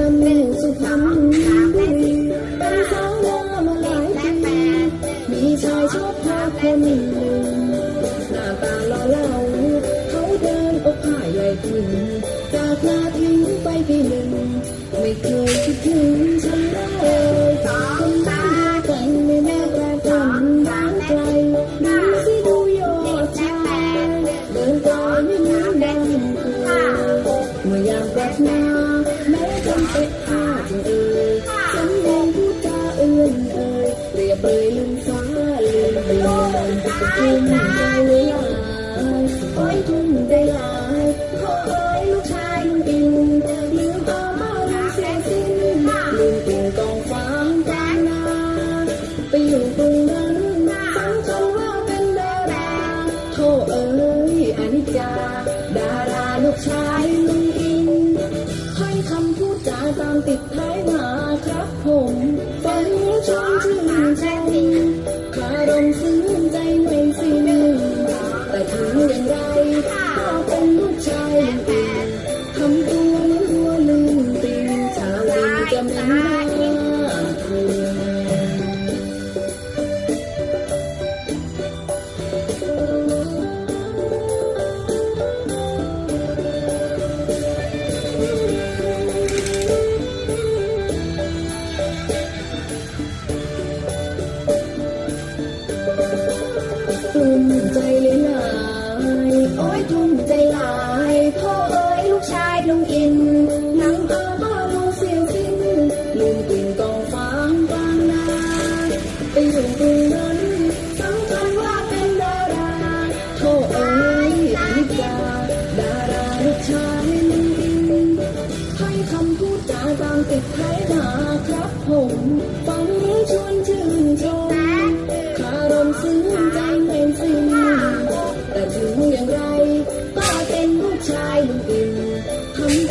าม่สุพรรณบุรีเป็สาวนามาหลายปีมีชายชอบพาคนหนึ่หน้าตาหล่อเหลาเขาเดินอกหาใหญ่ขึ้นจากลาทิ้งไปปีหนึ่งไม่เคยคิดถึง เป็นข้าจะเอ่ยสำเนียงพูดจาเอื้อนเอ่ยเปรียบเปรยลืมฟ้าลืมเดือนทุ่มใจหลายโอ้ยทุ่มใจหลายขอเอ้ยลูกชายลุงอินลืมตามาลืมเสียสิ้นลืมกิ่งกองฟางกลางนาไปอยู่ตรงนั้นฟังคำว่าเป็นดาราโทเอ้ยอนิจจาดาราลูกชาย ตามติดท้ายมาครับผมฟังแล้วชมชื่นชมคารมซึ้งใจไม่สิ้นแต่ถึงอย่างไรก็เป็นลูกชายลุงอินทำตัวเหมือนวัวลืมตีนชาวลิงจะไม่น่าเก ดลงอินนั่งตาบ้ามองเสียวฟินลืมกลิ่นกองฟางกางนาไปอยู่ตรงนั้นสำคัญว่าเป็นดาราโทษเอ้ยนิจาดาราลูกชายลืมอินให้คำพูดจาตามติดไทยหาครับผมฟังหรือชวนชื่นชมคารมซึ้งใจเป็นสิ่งแต่ถึงอย่างไรก็เป็นผู้ชายลูกอิน come